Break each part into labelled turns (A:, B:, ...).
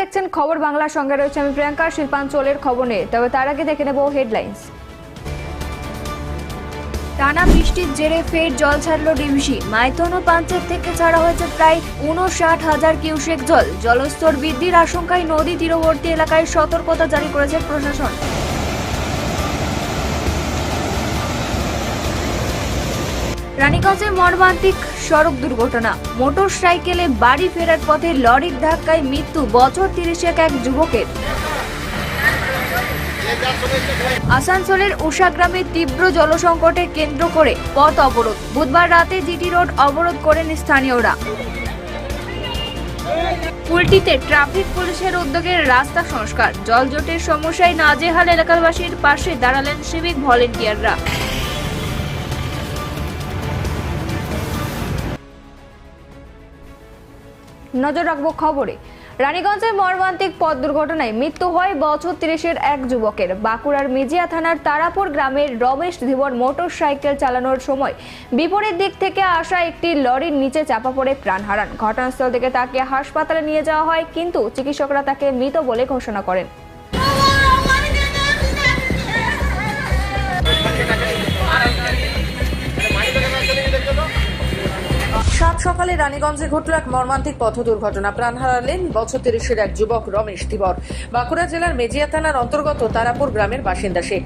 A: দেখছেন খবর বাংলার সঙ্গে রয়েছে আমি প্রিয়াঙ্কা শিল্পাঞ্চলের খবর নিয়ে। তবে তার আগে দেখে নেব হেডলাইন্স টানা বৃষ্টির জেরে ফের জল ছাড়লো ডিভিসি মাইথন ও পাঞ্চের থেকে ছাড়া হয়েছে প্রায় উনষাট হাজার কিউসেক জল। জলস্তর বৃদ্ধির আশঙ্কায় নদী তীরবর্তী এলাকায় সতর্কতা জারি করেছে প্রশাসন। রানীগঞ্জের মর্মান্তিক সড়ক দুর্ঘটনা। মোটর সাইকেলে বাড়ি ফেরার পথে লরির ধাক্কায় মৃত্যু বছর তিরিশেক এক যুবকের। আসানসোলের উষা গ্রামে তীব্র জলসংকটে কেন্দ্র করে পথ অবরোধ। বুধবার রাতে জিটি রোড অবরোধ করেন স্থানীয়রা। কুলটিতে ট্রাফিক পুলিশের উদ্যোগে রাস্তা সংস্কার। জলজটের সমস্যায় নাজেহাল এলাকাবাসীর পাশে দাঁড়ালেন সিভিক ভলেন্টিয়াররা। নজর রাখব খবরে। রানীগঞ্জের মর্মান্তিক পথ দুর্ঘটনায় মৃত্যু হয় বছর তিরিশের এক যুবকের। বাঁকুড়ার মিজিয়া থানার তারাপুর গ্রামের রমেশ ধীবর মোটর সাইকেল চালানোর সময় বিপরীত দিক থেকে আসা একটি লরির নিচে চাপা পড়ে প্রাণ হারান। ঘটনাস্থল থেকে তাকে হাসপাতালে নিয়ে যাওয়া হয়, কিন্তু চিকিৎসকরা তাকে মৃত বলে ঘোষণা করেন।
B: সাত সকালে রানীগঞ্জে ঘটল এক মর্মান্তিক পথ দুর্ঘটনা। প্রাণ হারালেন বছর তিরিশের এক যুবক রমেশ ধীবর বাঁকুড়া জেলার মেজিয়া থানার অন্তর্গত তারাপুর গ্রামের বাসিন্দা সে।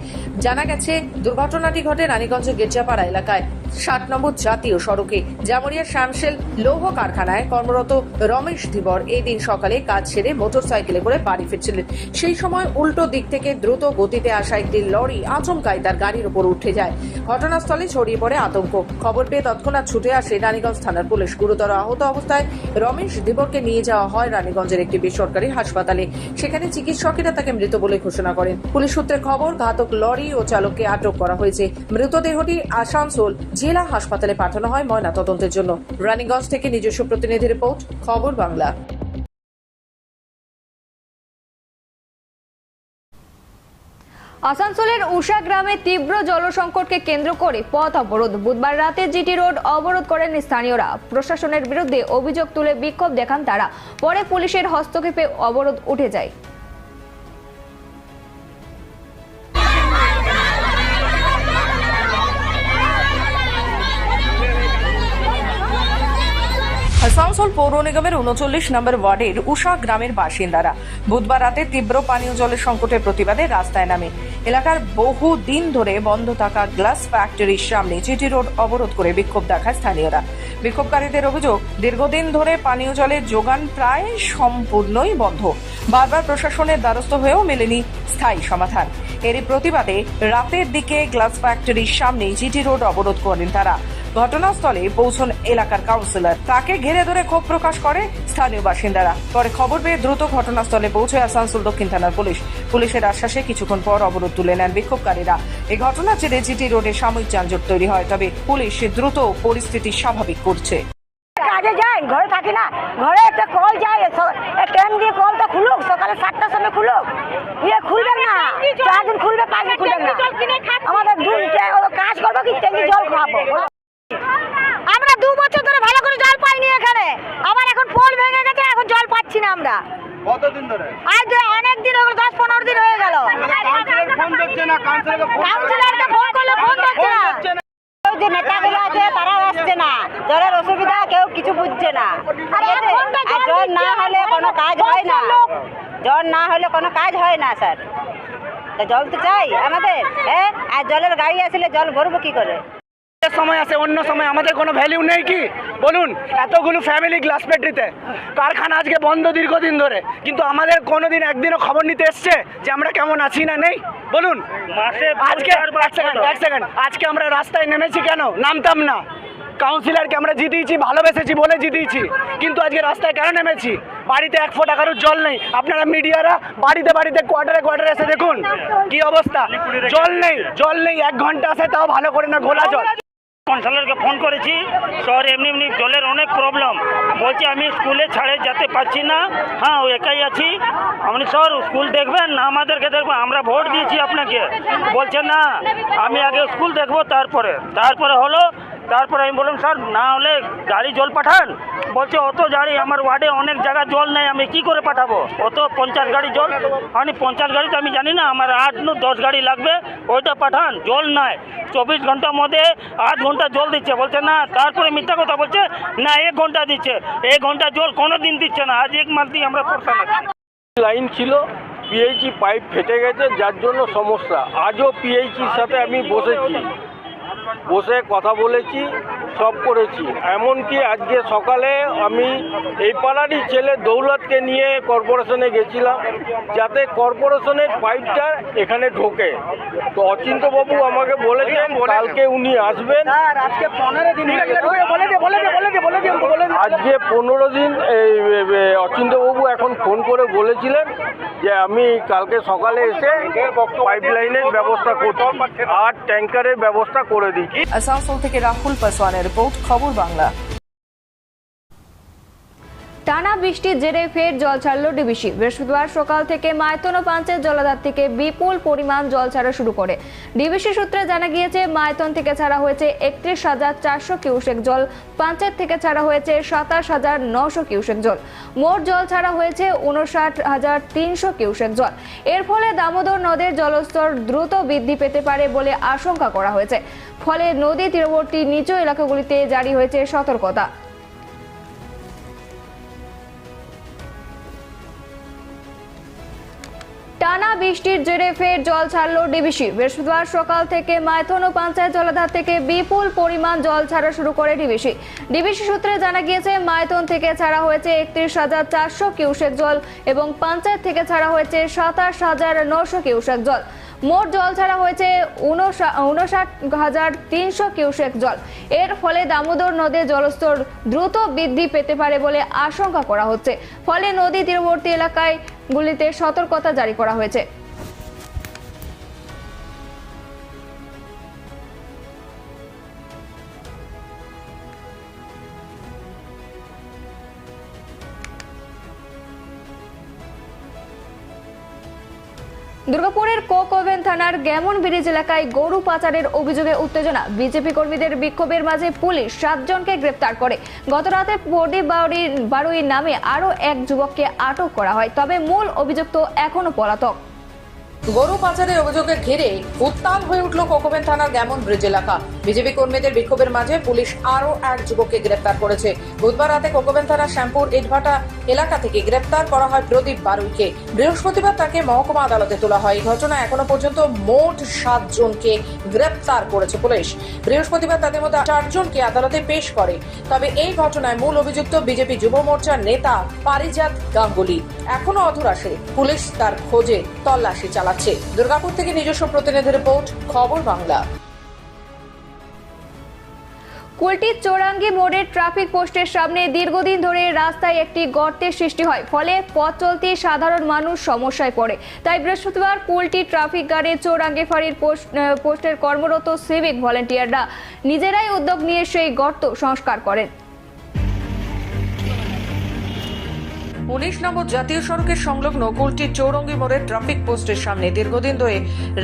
B: জানা গেছে, দুর্ঘটনাটি ঘটে রানীগঞ্জের গেরজাপাড়া এলাকায়। ষাট নম্বর জাতীয় সড়কে। জামুরিয়া শ্যামশেল লৌহ কারখানায় কর্মরত রমেশ ধীবর এই দিন সকালে কাজ সেরে মোটর সাইকেলে করে বাড়ি ফিরছিলেন। সেই সময় উল্টো দিক থেকে দ্রুত গতিতে আসা একটি লরি আচমকাই তার গাড়ির উপর উঠে যায়। ঘটনাস্থলে ছড়িয়ে পড়ে আতঙ্ক। খবর পেয়ে তৎক্ষণাৎ ছুটে আসে রানীগঞ্জ থানার পুলিশ। গুরুতর আহত অবস্থায় রমেশ দেবরকে নিয়ে যাওয়া হয় রানীগঞ্জের একটি বেসরকারি হাসপাতালে। সেখানে চিকিৎসকেরা তাকে মৃত বলে ঘোষণা করেন। পুলিশ সূত্রের খবর, ঘাতক লরি ও চালককে আটক করা হয়েছে। মৃতদেহটি আসানসোল জেলা হাসপাতালে পাঠানো হয় ময়না তদন্তের জন্য। রানীগঞ্জ থেকে নিজস্ব প্রতিনিধি রিপোর্ট, খবর বাংলা।
A: আসানসোলের উষা গ্রামে তীব্র জলসংকটকে কেন্দ্র করে পথ অবরোধ। বুধবার রাতে জিটি রোড অবরোধ করেন স্থানীয়রা। প্রশাসনের বিরুদ্ধে অভিযোগ তুলে বিক্ষোভ দেখান তারা। পরে পুলিশের হস্তক্ষেপে অবরোধ উঠে যায়।
B: আসানসোল পৌর নিগমের উনচল্লিশ নম্বর ওয়ার্ডের উষা গ্রামের বাসিন্দারা বুধবার রাতে তীব্র পানীয় জলের সংকটের প্রতিবাদে রাস্তায় নামে। এলাকার বহু দিন ধরে বন্ধ থাকা গ্লাস ফ্যাক্টরির সামনে জিটি রোড অবরোধ করে বিক্ষোভ দেখায় স্থানীয়রা। বিক্ষোভকারীদের অভিযোগ, দীর্ঘদিন ধরে পানীয় জলের যোগান প্রায় সম্পূর্ণই বন্ধ। বারবার প্রশাসনের দ্বারস্থ হয়েও মেলেনি স্থায়ী সমাধান। এরই প্রতিবাদে রাতের দিকে গ্লাস ফ্যাক্টরির সামনে জিটি রোড অবরোধ করেন তারা। ঘটনাস্থলে পৌঁছন এলাকার কাউন্সিলর। তাকে ঘিরে ধরে ক্ষোভ প্রকাশ করে স্থানীয় বাসিন্দারা। পরে খবর পেয়ে দ্রুত ঘটনাস্থলে পৌঁছে আসানসোল দক্ষিণ থানার পুলিশ। পুলিশের আশ্বাসে কিছুক্ষণ পর অবরোধ তুলে নেন বিক্ষোভকারীরা। এই ঘটনার জেরে জিটি রোডে সাময়িক যানজট তৈরি হয়, তবে পুলিশ দ্রুত পরিস্থিতি স্বাভাবিক করছে।
C: কাজে যাই, ঘরে থাকি না। ঘরে একটা কল যায় ট্রেন দিয়ে কলটা খুলুক, সকালে সাতটার সময় খুলুক। ইয়ে খুলবে না। চার দিন খুলবে পাঁচ দিন খুলবে না আমাদের দু কাজ করব কি ট্যাঙ্কি জল খাব আমরা দু বছর ধরে ভালো করে জল পাইনি এখানে আবার এখন পোল ভেঙে গেছে এখন জল পাচ্ছি না আমরা
D: কতদিন ধরে?
C: আজ অনেক দিন গেল দশ পনেরো দিন হয়ে গেল।
D: কাউন্সিলর ফোন ধরছে না? কাউন্সিলরকে ফোন
C: কাউন্সিলরকে ফোন করলে ফোন ধরছে না। যে নেতাগুলো আছে তারাও আসছে না। জলের অসুবিধা কেউ কিছু বুঝছে না। আর জল না হলে কোনো কাজ হয় না। জল না হলে কোনো কাজ হয় না স্যার। তা জল তো চাই আমাদের হ্যাঁ আর জলের গাড়ি আসলে জল ভরবো কি করে?
D: সময় আছে অন্য সময়। আমাদের কোনো ভ্যালিউ নেই কি? বলুন এতগুলো ফ্যামিলি গ্লাস ফ্যাক্টরিতে কারখানা আজকে বন্ধ দীর্ঘদিন ধরে। কিন্তু আমাদের কোনোদিন একদিনও খবর নিতে এসছে যে আমরা কেমন আছি না নেই? বলুন। আজকে এক সেকেন্ড এক সেকেন্ড আজকে আমরা রাস্তায় নেমেছি কেন? নামতাম না। কাউন্সিলরকে আমরা জিতিয়েছি ভালোবেসেছি বলে জিতিয়েছি। কিন্তু আজকে রাস্তায় কেন নেমেছি? বাড়িতে এক ফোঁটা কারোর জল নেই। আপনারা মিডিয়ারা বাড়িতে বাড়িতে কোয়ার্টারে কোয়ার্টারে এসে দেখুন কি অবস্থা। জল নেই জল নেই। এক ঘণ্টা আসে তাও ভালো করে না ঘোলা জল।
E: কাউন্সিলরকে ফোন করেছি, স্যার, এমনি এমনি জলের অনেক প্রবলেম। বলছি, আমি স্কুলে ছাড়ে যেতে পারছি না। হ্যাঁ ও একাই আছি। আপনি স্যার, স্কুল দেখবেন না? আমাদেরকে দেখবেন, আমরা ভোট দিয়েছি আপনাকে। বলছে, না, আমি আগে স্কুল দেখব তারপরে। তারপরে হলো তারপরে আমি বললাম, স্যার, না হলে গাড়ি জল পাঠান। বলছে, অত গাড়ি, আমার ওয়ার্ডে অনেক জায়গা জল নেই, আমি কি করে পাঠাবো? অত পঞ্চাশ গাড়ি জল? আমি পঞ্চাশ গাড়ি তো আমি জানি না, আমার আট নু দশ গাড়ি লাগবে, ওইটা পাঠান, জল নাই। চব্বিশ ঘণ্টার মধ্যে আধ ঘণ্টা জল দিচ্ছে। বলছে, না, তারপরে মিথ্যা কথা বলছে, না, এক ঘণ্টা দিচ্ছে। এক ঘণ্টা জল কোনো দিন দিচ্ছে না, আজ এক মাস দিয়ে আমরা পড়তাম
F: লাইন ছিল পিএইচি পাইপ ফেটে গেছে, যার জন্য সমস্যা। আজও পিএইচির সাথে আমি বসেছি। বসে কথা বলেছি সব করেছি। এমনকি আজকে সকালে আমি এই পাড়ারই ছেলে দৌলতকে নিয়ে কর্পোরেশনে গেছিলাম যাতে কর্পোরেশনের পাইপটা এখানে ঢোকে। তো অচিন্তবাবু আমাকে বলেছেন কালকে উনি আসবেন।
D: আজকে পনেরো দিন
F: এই অচিন্তবাবু এখন ফোন করে বলেছিলেন যে আমি কালকে সকালে এসে পাইপ লাইনের ব্যবস্থা করতাম আর ট্যাঙ্কারের ব্যবস্থা করে দিচ্ছি
B: আসানসোল থেকে রাহুল পাসওয়ানের রিপোর্ট খবর বাংলা।
A: টানা বৃষ্টির জেরে ফের জল ছাড়ল ডিবিসি। বৃহস্পতিবার সকাল থেকে মায়তন ও পাঞ্চের জলাধার থেকে বিপুল পরিমাণ জল ছাড়া শুরু করে। ডিবিসি সূত্রে জানা গিয়েছে মায়তন থেকে ছাড়া হয়েছে একত্রিশ হাজার চারশো কিউসেক জল, পাঞ্চের থেকে ছাড়া হয়েছে সাতাশ হাজার নশো কিউসেক জল। মোট জল ছাড়া হয়েছে উনষাট হাজার তিনশো কিউসেক জল। এর ফলে দামোদর নদের জলস্তর দ্রুত বৃদ্ধি পেতে পারে বলে আশঙ্কা করা হয়েছে। ফলে নদী তীরবর্তী নিচু এলাকাগুলিতে জারি হয়েছে সতর্কতা। বৃষ্টির জেরে ফের জল ছাড়ল ডিবিসি। বৃহস্পতিবার সকাল থেকে মাইথন ও পঞ্চায়েত জলাধার থেকে বিপুল পরিমাণ জল ছাড়া শুরু করে ডিবিসি। ডিবিসি সূত্রে জানা গিয়েছে, মাইথন থেকে ছাড়া হয়েছে একত্রিশ হাজার চারশো কিউসেক জল এবং পঞ্চায়েত থেকে ছাড়া হয়েছে সাতাশ হাজার নশো কিউসেক জল। মোট জল ছাড়া হয়েছে উনষাট হাজার তিনশো কিউসেক জল। এর ফলে দামোদর নদীর জলস্তর দ্রুত বৃদ্ধি পেতে পারে বলে আশঙ্কা করা হচ্ছে। ফলে নদী তীরবর্তী এলাকায় গুলিতে সতর্কতা জারি করা হয়েছে। দুর্গাপুরের কোকোভেন থানার গেমন ব্রিজ এলাকায় গরু পাচারের অভিযোগে উত্তেজনা। বিজেপি কর্মীদের বিক্ষোভের মাঝে পুলিশ সাতজনকে গ্রেপ্তার করে। গতরাতে বডি বাউরি বারুই নামে আরও এক যুবককে আটক করা হয়। তবে মূল অভিযুক্ত এখনও পলাতক।
B: গরু পাচারের অভিযোগে ঘিরে উত্তাল হয়ে উঠল কোকোবেন থানার গ্যামন ব্রিজ এলাকা। বিজেপি কর্মীদের বিক্ষোভের মাঝে পুলিশ আরও এক যুবককে গ্রেপ্তার করেছে। বুধবার রাতে কোকোবেন থানার শ্যামপুর ইটভাটা এলাকা থেকে গ্রেপ্তার করা হয় প্রদীপ বারুইকে। বৃহস্পতিবার তাকে মহকুমা আদালতে তোলা হয়। এই ঘটনা এখনও পর্যন্ত মোট সাত জনকে গ্রেপ্তার করেছে পুলিশ। বৃহস্পতিবার তাদের মধ্যে চারজনকে আদালতে পেশ করে। তবে এই ঘটনায় মূল অভিযুক্ত বিজেপি যুব মোর্চার নেতা পারিজাত গাঙ্গুলি এখনও অধরা সে পুলিশ তার খোঁজে তল্লাশি চালাচ্ছে। দুর্গাপুর থেকে নিজস্ব প্রতিনিধি রিপোর্ট, খবর বাংলা।
A: কুলটির চৌরাঙ্গি মোড়ের ট্রাফিক পোস্টের সামনে দীর্ঘদিন ধরে রাস্তায় একটি গর্তের সৃষ্টি হয়। ফলে পথ চলতি সাধারণ মানুষ সমস্যায় পড়ে। তাই বৃহস্পতিবার কুলটি ট্রাফিক গার্ডে চৌরাঙ্গি ফাঁড়ির পোস্ট পোস্টের কর্মরত সিভিক ভলেন্টিয়াররা নিজেরাই উদ্যোগ নিয়ে সেই গর্ত সংস্কার করেন।
B: উনিশ নম্বর জাতীয় সড়কের সংলগ্ন কুলটির চৌরঙ্গি মোড়ের ট্রাফিক পোস্টের সামনে দীর্ঘদিন ধরে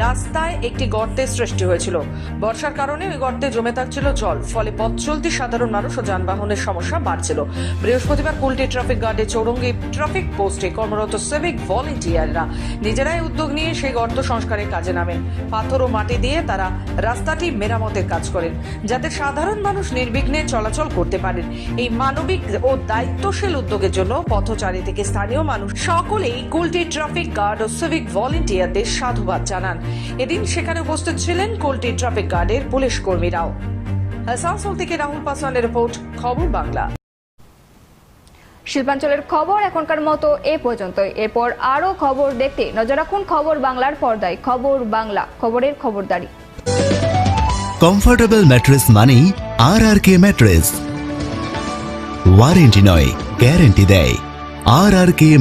B: রাস্তায় একটি গর্তের সৃষ্টি হয়েছিল। বর্ষার কারণে ওই গর্তে জমে থাকছিল জল, ফলে পথ চলতি সাধারণ মানুষ ও যানবাহনের সমস্যা বাড়ছিল। বৃহস্পতিবার কুলটি ট্রাফিক গার্ডে চৌরঙ্গি ট্রাফিক পোস্টে কর্মরত সিভিক ভলেন্টিয়াররা নিজেরাই উদ্যোগ নিয়ে সেই গর্ত সংস্কারের কাজে নামেন। পাথর ও মাটি দিয়ে তারা রাস্তাটি মেরামতের কাজ করেন, যাতে সাধারণ মানুষ নির্বিঘ্নে চলাচল করতে পারেন। এই মানবিক ও দায়িত্বশীল উদ্যোগের জন্য পথচারী থেকে স্থানীয় মানুষ সকলেই কুলটি ট্রাফিক গার্ড ও সিভিক ভলেন্টিয়ারদের সাধুবাদ জানান। এদিন সেখানে উপস্থিত ছিলেন কুলটি ট্রাফিক গার্ডের পুলিশ কর্মীরাও। আসানসোল থেকে রাহুল পাসওয়ানের রিপোর্ট খবর বাংলা।
A: শিল্পাঞ্চলের খবর এখনকার মতো এ পর্যন্তই। এরপর আরও খবর দেখতে নজর রাখুন খবর বাংলার পর্দায়। খবর বাংলা খবরের খবরদারি।
G: কমফোর্টেবল ম্যাট্রেস মানেই R R K mattress warranty নয় গ্যারেন্টি দেয়। আর আর কে